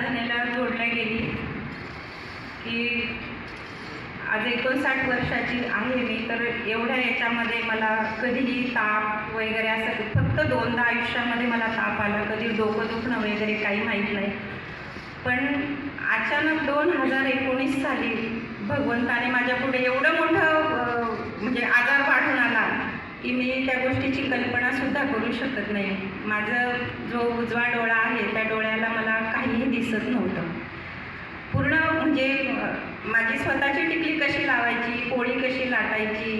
साधनेला जोडल्या गेली. की आज एकोणसाठ वर्षाची आहे मी तर एवढ्या याच्यामध्ये मला कधीही ताप वगैरे असं फक्त दोनदा आयुष्यामध्ये मला ताप आला. कधी डोकं दुखणं वगैरे काही माहीत नाही. पण अचानक दोन हजार एकोणीस साली भगवंताने माझ्यापुढे एवढं मोठं म्हणजे आजार वाढून आला. की मी त्या गोष्टीची कल्पनासुद्धा करू शकत नाही. माझं जो उजवा डोळा आहे त्या डोळ्याला मला काहीही दिसत नव्हतं. पूर्ण म्हणजे माझी स्वतःची टिकली कशी लावायची पोळी कशी लाटायची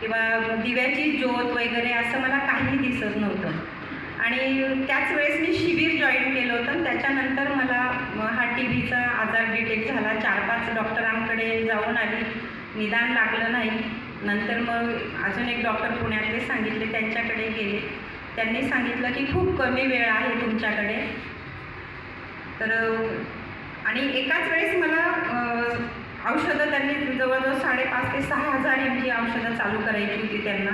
किंवा दिव्याची ज्योत वगैरे असं मला काही दिसत नव्हतं. आणि त्याच वेळेस मी शिबिर जॉईन केलं होतं त्याच्यानंतर मला हा टी व्हीचा आजार डिटेक्ट झाला. चार पाच डॉक्टरांकडे जाऊन आली निदान लागलं नाही. नंतर मग अजून एक डॉक्टर पुण्यातले सांगितले त्यांच्याकडे गेले. त्यांनी सांगितलं की खूप कमी वेळ आहे तुमच्याकडे. तर आणि एकाच वेळेस मला औषधं त्यांनी जवळजवळ साडेपाच ते सहा हजार एम जी औषधं चालू करायची होती त्यांना.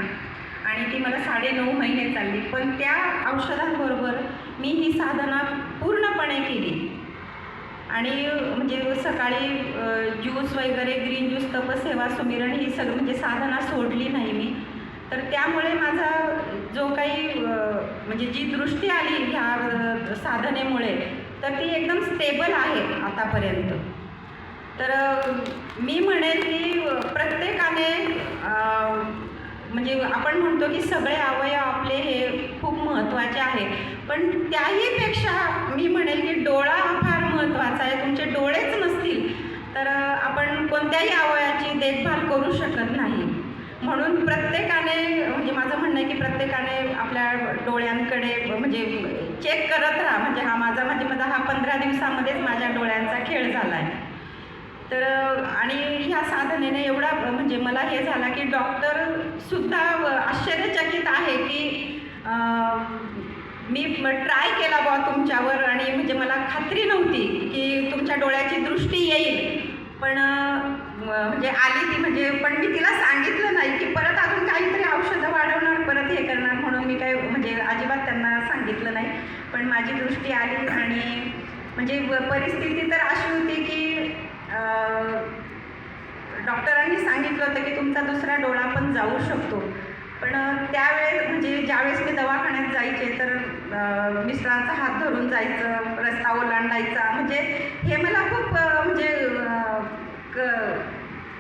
आणि ती मला साडे नऊ महिने चालली. पण त्या औषधांबरोबर मी ही साधना पूर्णपणे केली. आणि म्हणजे सकाळी ज्यूस वगैरे ग्रीन ज्यूस तपसेवा सुमिरण ही सगळं म्हणजे साधना सोडली नाही मी. तर त्यामुळे माझा जो काही म्हणजे जी दृष्टी आली ह्या साधनेमुळे तर ती एकदम स्टेबल आहे आतापर्यंत. तर मी म्हणेन की प्रत्येकाने म्हणजे आपण म्हणतो की सगळे अवयव आपले हे खूप महत्त्वाचे आहे. पण त्याहीपेक्षा मी म्हणेल की डोळा हा महत्त्वाचा आहे. तुमचे डोळेच नसतील तर आपण कोणत्याही अवयवाची देखभाल करू शकत नाही. म्हणून प्रत्येकाने म्हणजे माझं म्हणणं आहे की प्रत्येकाने आपल्या डोळ्यांकडे म्हणजे चेक करत राहा. म्हणजे हा माझा म्हणजे माझा हा पंधरा दिवसामध्येच माझ्या डोळ्यांचा खेळ झाला आहे तर आणि ह्या साधनेने एवढा म्हणजे मला हे झाला की डॉक्टरसुद्धा आश्चर्यचकित आहे की मी ट्राय केला बुवा तुमच्यावर आणि म्हणजे मला खात्री होती की तुमच्या डोळ्याची दृष्टी येईल. पण म्हणजे आली ती म्हणजे पण मी तिला सांगितलं नाही की परत अजून काहीतरी औषधं वाढवणार परत हे करणार म्हणून मी काय म्हणजे अजिबात त्यांना सांगितलं नाही. पण माझी दृष्टी आली आणि म्हणजे परिस्थिती तर अशी होती की डॉक्टरांनी सांगितलं होतं की तुमचा दुसरा डोळा पण जाऊ शकतो. पण त्यावेळेस म्हणजे ज्यावेळेस मी दवाखान्यात जायचे तर मिस्टरांचा हात धरून जायचं रस्ता ओलांडायचा. म्हणजे हे मला खूप म्हणजे क-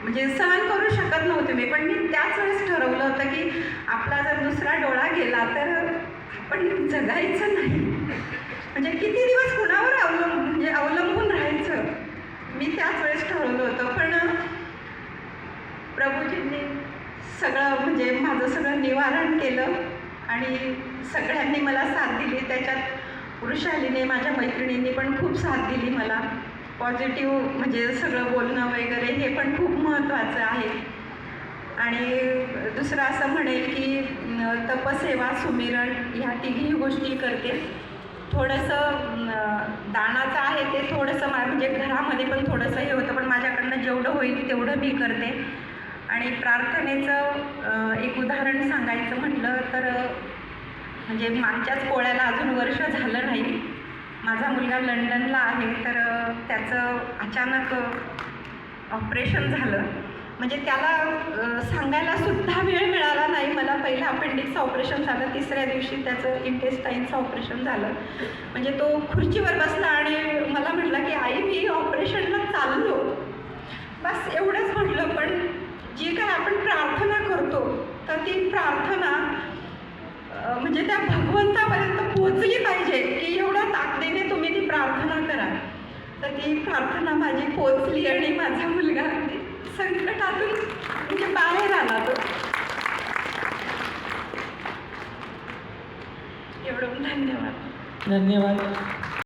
म्हणजे सहन करू शकत नव्हते मी. पण मी त्याच वेळेस ठरवलं होतं की आपला जर दुसरा डोळा गेला तर आपण जगायचं नाही. म्हणजे किती दिवस कुणावर अवलंब म्हणजे अवलंबून राहायचं? मी त्याच वेळेस ठरवलं होतं. पण प्रभूजींनी सगळं म्हणजे माझं सगळं निवारण केलं आणि सगळ्यांनी मला साथ दिली. त्याच्यात वृषालीने माझ्या मैत्रिणींनी पण खूप साथ दिली मला. पॉझिटिव्ह म्हणजे सगळं बोलणं वगैरे हे पण खूप महत्त्वाचं आहे. आणि दुसरं असं म्हणेल की तपसेवा सुमिरण ह्या तिघी गोष्टी करते. थोडंसं दानाचं आहे ते थोडंसं मा म्हणजे घरामध्ये पण थोडंसं हे होतं पण माझ्याकडनं जेवढं होईल तेवढं मी करते. आणि प्रार्थनेचं एक उदाहरण सांगायचं म्हटलं तर म्हणजे मागच्याच पोळ्याला अजून वर्ष झालं नाही. माझा मुलगा लंडनला आहे तर त्याचं अचानक ऑपरेशन झालं. म्हणजे त्याला सांगायलासुद्धा सांगायला सुद्धा वेळ मिळाला नाही. मला पहिलं अपेंडिक्सचं ऑपरेशन झालं तिसऱ्या दिवशी त्याचं इंटेस्टाईनचं ऑपरेशन झालं. म्हणजे तो खुर्चीवर बसला आणि मला म्हटलं की आई मी ऑपरेशनला चाललो. बस एवढंच म्हटलं पण जी काय आपण प्रार्थना करतो तर ती प्रार्थना म्हणजे त्या भगवंतापर्यंत पोचली पाहिजे की एवढ्या ताकदीने तुम्ही ती प्रार्थना करा. तर ती प्रार्थना माझी पोचली आणि माझा मुलगा संकटातून म्हणजे बाहेर आला तो. एवढं धन्यवाद. धन्यवाद.